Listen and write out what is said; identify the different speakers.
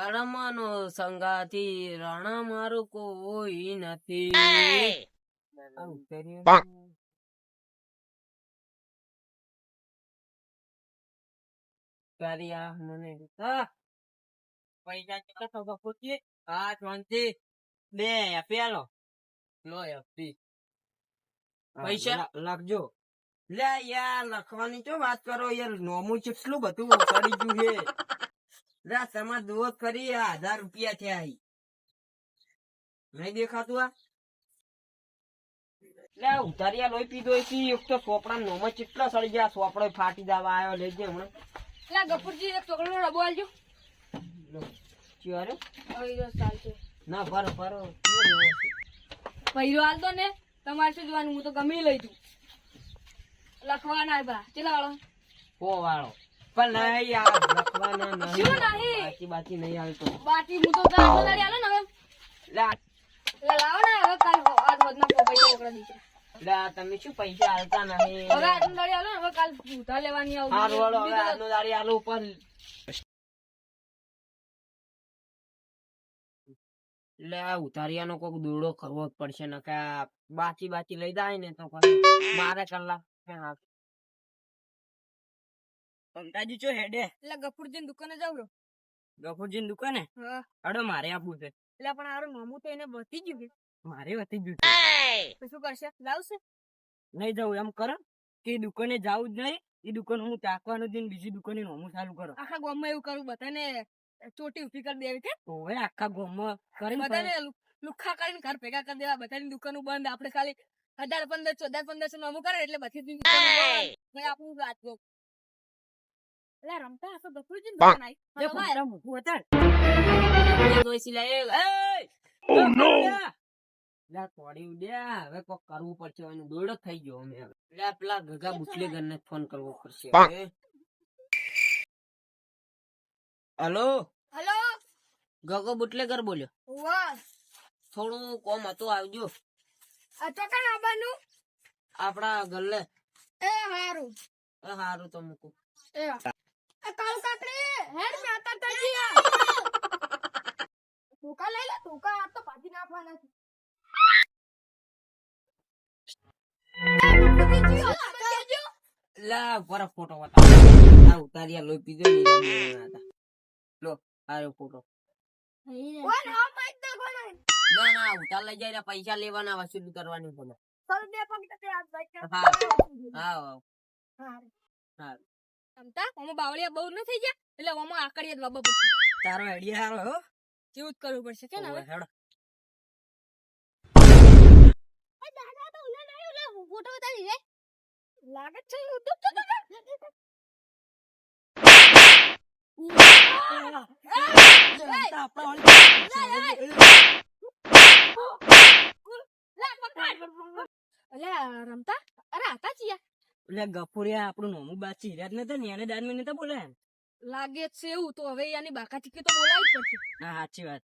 Speaker 1: કરમનો સંગાથી રણા મારું કોઈ નથી. મને પૈસા કેટલા પૂછીએ હા શાંતિ બે પેલો. લો એફી પૈસા? લખજો લે યાર લખવાની ચો વાત કરો યાર. નોમું કેટલું બધું કરી ગયું છે. તમાર દોસ્ત કરી આ હજાર રૂપિયા થયા નહીં દેખાતું આ? લે ઉતારિયા લોહી પીધો છે એક તો સોપડા નોમાં કેટલા સડી ગયા. સોપડો ફાટી જવા આવ્યો. લેજે હમણાં.
Speaker 2: એટલે ગફુરજી એક ચોકલેટ નો આલજો.
Speaker 1: ચિયો ભરો ભરો.
Speaker 2: આલતો તમારે શું જોવાનું? હું તો ગમે લઈ જઉં. લખવાના બા ચલા વાળો?
Speaker 1: હો વાળો? પણ નહીં યાર લખવાના નહીં.
Speaker 2: શું નહીં?
Speaker 1: બાકી બાકી નહીં આવતો
Speaker 2: બાકી હું તો તાર આટલો આલો ને હવે.
Speaker 1: લે.
Speaker 2: લાવો ને હવે કાલ આજ વધના પૈસા ઓકડા દીધા
Speaker 1: લે તમે શું પૈસા હાલતા નહીં?
Speaker 2: હવે આટલો દાડી આલો ને હવે કાલ ઉધાર લેવાની આવું
Speaker 1: હારું વાળો હવે આજનો દાડી આલુ ઉપર. લે ઉતારિયાનો કોક દોડો કરવો જ પડશે ને કે આ બાચી બાચી લઈ જાય ને તો મારે કલાક પંકાજી ચો હેડે?
Speaker 2: એટલે ગફુરજી દુકાને જાવ રો
Speaker 1: ગફુરજી દુકાને? હડો મારે આપવું છે.
Speaker 2: એટલે પણ આરો નોમું તો એને વધી ગયું કે.
Speaker 1: મારે વધી ગયું
Speaker 2: તો શું કરશે? લાવશે
Speaker 1: નહીં જવું એમ કરો. કે દુકાને જાવું જ નહીં. એ દુકાન હું ચાકવાનું દઈને બીજી દુકાને નોમું ચાલુ કરો.
Speaker 2: આખા ગામમાં એવું કરું બધાને ચોટી ઊભી કરી દેવી કે?
Speaker 1: ઓવે આખા ગામમાં કરી
Speaker 2: બધાને લુખા કરીને ઘર ભેગા કરી દેવા. બધાની દુકાનો બંધ. આપણે ખાલી હજાર પંદર પંદર પંદરસો નોમું કરે એટલે બધી દુકાનો આપણું રાજભોગ એટલે રમતા હશો ગફુરજી હવે
Speaker 1: કોક કરવું પડશે એનો દોડો થઈ ગયો અમે હવે. લે, પેલા ગગા બુટલેગર ને ફોન કરવો પડશે હલો
Speaker 2: હલો
Speaker 1: ગગો બુટલેગર બોલ્યો
Speaker 2: વાહ
Speaker 1: થોડું કોમ હતું આવજો આપડા ગલ્લે
Speaker 2: એ હારું
Speaker 1: એ હારું તો મૂકું
Speaker 2: એ કાળુ કાકડી હેડ મે આતા તજી ટોકા લઈ લે ટોકા આ તો પાછી નાખવાના છે.
Speaker 1: લા પર ફોટો બતાવો. આ ઉતાર્યા લોહી પીધો ને. લો આયો ફોટો.
Speaker 2: કોણ આ માઈક દે કોણ
Speaker 1: ના ના ઉતાર લઈ જાય પૈસા લેવાના વસૂલ કરવાની બોલો
Speaker 2: સર બે પગ તે આ બાઈક
Speaker 1: હા. હા
Speaker 2: હા.
Speaker 1: હા
Speaker 2: તમતા ઓમાં બાવળિયા બહુ ન થઈ ગયા એટલે ઓમાં આકડીએ જ લાવવા પડશે
Speaker 1: તારો આઈડિયા હારો હો
Speaker 2: જેવું જ કરવું પડશે કે ને હવે
Speaker 1: હેડો
Speaker 2: દાદા તો ઉલે નહીં ઉલે ફોટો બતાવી રે લાગે છે હું તો તો અલે રમતા અરે હતા ચિયા
Speaker 1: એટલે ગફુરિયા આપણું નોમું બાચી હિરાજ ને તો ન્યાને દાન ને? તો બોલે
Speaker 2: લાગે જ છે એવું તો હવે યાની બાકા કે તો બોલાવી જ પડશે.
Speaker 1: હા સાચી વાત.